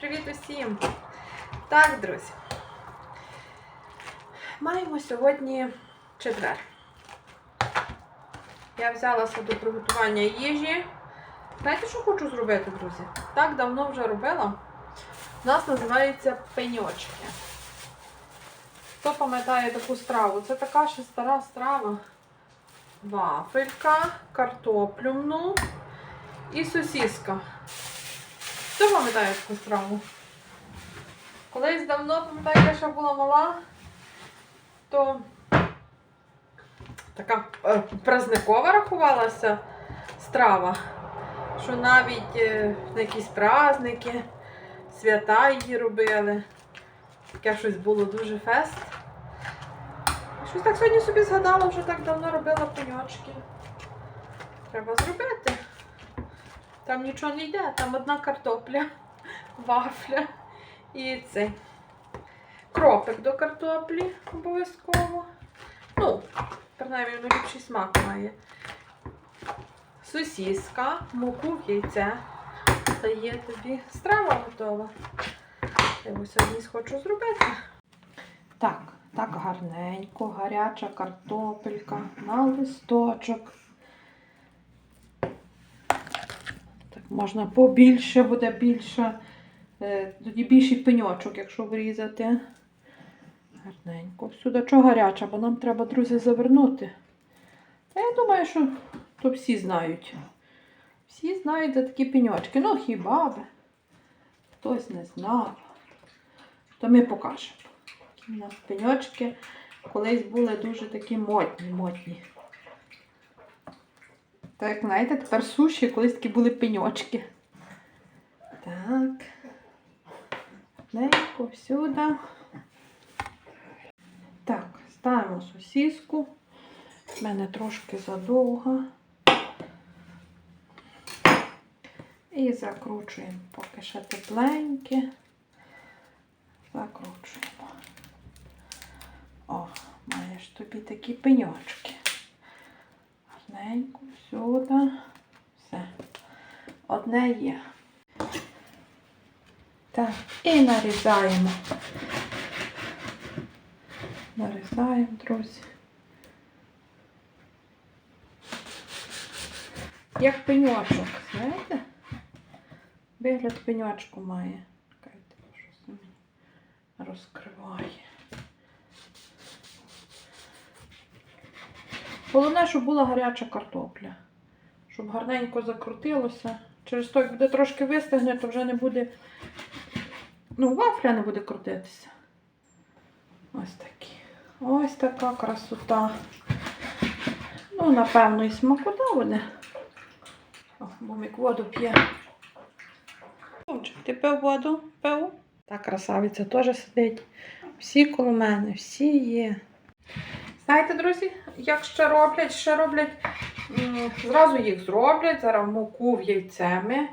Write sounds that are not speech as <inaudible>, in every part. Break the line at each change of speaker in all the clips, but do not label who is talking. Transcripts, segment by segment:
Привіт усім! Так, друзі. Маємо сьогодні четвер. Я взялася до приготування їжі. Знаєте, що хочу зробити, друзі? Так давно вже робила. У нас називається пеньочки. Хто пам'ятає таку страву? Це така ще стара страва. Вафелька, картоплюмну і сосіска. Хто пам'ятає таку страву? Колись давно, пам'ятаєте, я ще була мала, то така е, празникова рахувалася страва, що навіть е, на якісь праздники, свята її робили. Таке щось було дуже фест. Щось так сьогодні собі згадала, вже так давно робила пеньочки. Треба зробити. Там нічого не йде, там одна картопля, <laughs> вафля і цей кропик до картоплі обов'язково. Ну, принаймні, воно ліпший смак має. Сосіска, муку яйце. Та є тобі страва готова. Я ось сьогодні хочу зробити. Так, так гарненько, гаряча картопелька на листочок. Так, можна побільше, буде більше. Е, Тоді більший пеньочок, якщо врізати. Гарненько. Всюди чого гаряча, бо нам треба, друзі, завернути. Та я думаю, що то всі знають. Всі знають за такі пеньочки. Ну, хіба би. Хтось не знав. То ми покажемо. У нас пеньочки колись були дуже такі модні, модні. Так, як знаєте, тепер суші, колись такі були пеньочки. Так. Ненько всюди. Так, ставимо сосиску. У мене трошки задовга. І закручуємо, поки ще тепленьке. Закручуємо. О, маєш тобі такі пеньочки. Гарненько, сюди. Все. Одне є. Так, і нарізаємо. Нарізаємо, друзі. Як пеньочок, знаєте? Вигляд пеньочку має. Чекайте, щось мені розкриває. Головне, щоб була гаряча картопля. Щоб гарненько закрутилося. Через то, як буде трошки вистигне, то вже не буде. Ну, вафля не буде крутитися. Ось такі. Ось така красота. Ну, напевно, і смакота буде. О, воду п'є. Ти пив воду? Пив? Та красавиця теж сидить. Всі коло мене, всі є. Знаєте, друзі, як ще роблять? Ще роблять, зразу їх зроблять, зараз муку в яйцями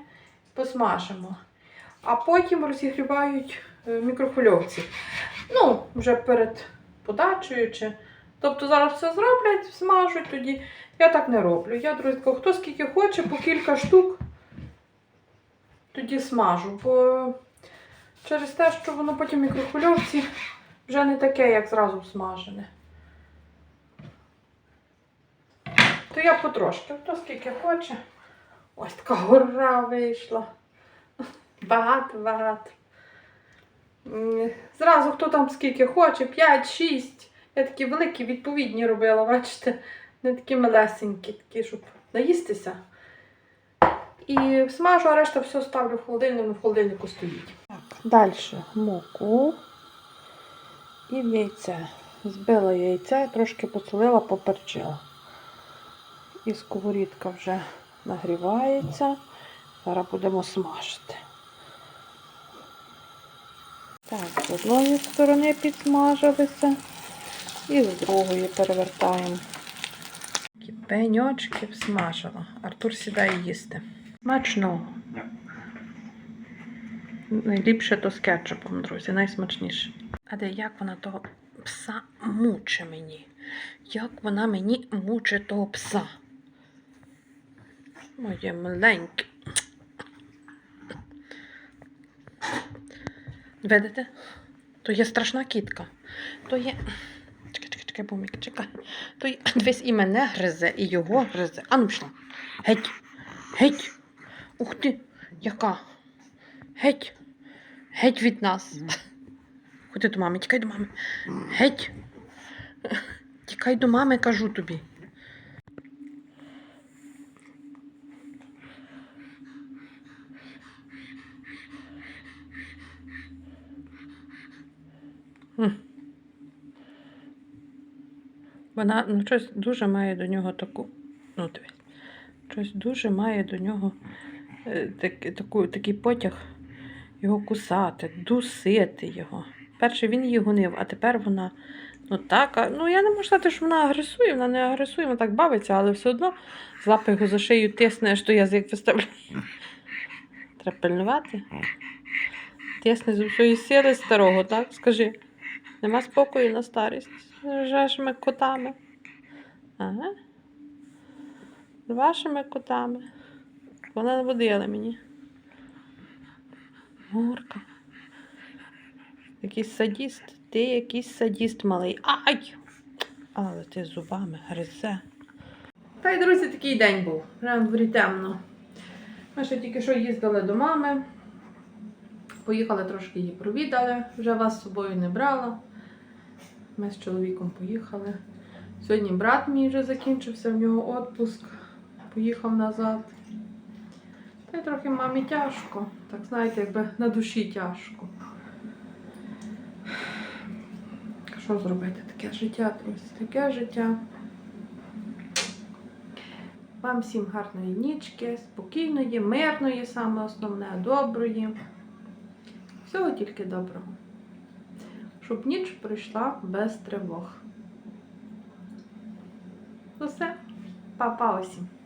посмажимо. А потім розігрівають е, в мікрохвильовці. Ну, вже перед подачею. Чи... Тобто зараз все зроблять, смажуть тоді. Я так не роблю. Я, друзі, хто скільки хоче, по кілька штук тоді смажу. Бо через те, що воно потім в мікрохвильовці вже не таке, як зразу смажене. То я потрошки, хто скільки хоче. Ось така гора вийшла. Багато, багато. Зразу хто там скільки хоче, 5, 6. Я такі великі, відповідні робила, бачите, не такі малесенькі, такі, щоб наїстися. І смажу, а решта все ставлю в холодильник, в холодильнику стоїть. Далі муку і в яйце. Збила яйце, трошки посолила, поперчила. І сковорідка вже нагрівається. Зараз будемо смажити. Так, з одної сторони підсмажилися і з другої перевертаємо. Пеньочки всмажила. Артур сідає їсти. Смачного. Найліпше то з кетчупом, друзі, найсмачніше. А де як вона того пса муче мені? Як вона мені муче того пса? Моє маленьке. Видите? То є страшна кітка. То є. Чекай, чекай, чекай, бумік, чекай. То є... Дивись, і мене гризе, і його гризе. А ну пішла. Геть. Геть. Ух ти, яка. Геть. Геть від нас. Ходи до мами, тікай до мами. Геть. Тікай до мами, кажу тобі. Вона ну, щось дуже має до нього таку. Ну, дивись. Щось дуже має до нього е, так, таку, такий потяг його кусати, дусити його. Перше він її гонив, а тепер вона. Ну так, ну я не можу сказати, що вона агресує, вона не агресує, вона так бавиться, але все одно злапи його за шию тисне, аж то язик виставляє. Треба пильнувати. Тисне з усієї сили старого, так? Скажи. Нема спокою на старість. З вашими котами. Ага. З вашими котами. Вона водила мені. Мурка. Якийсь садіст. Ти якийсь садіст малий. Ай! Але ти зубами гризе. Та й, друзі, такий день був. На дворі темно. Ми ще тільки що їздили до мами. Поїхали трошки її провідали. Вже вас з собою не брала. Ми з чоловіком поїхали. Сьогодні брат мій вже закінчився, в нього відпуск. Поїхав назад. Та й трохи мамі тяжко. Так знаєте, якби на душі тяжко. Що зробити? Таке життя, друзі, таке життя. Вам всім гарної нічки, спокійної, мирної, саме основне, доброї. Всього тільки доброго. Щоб ніч пройшла без тривог. Ну все, па-па усім.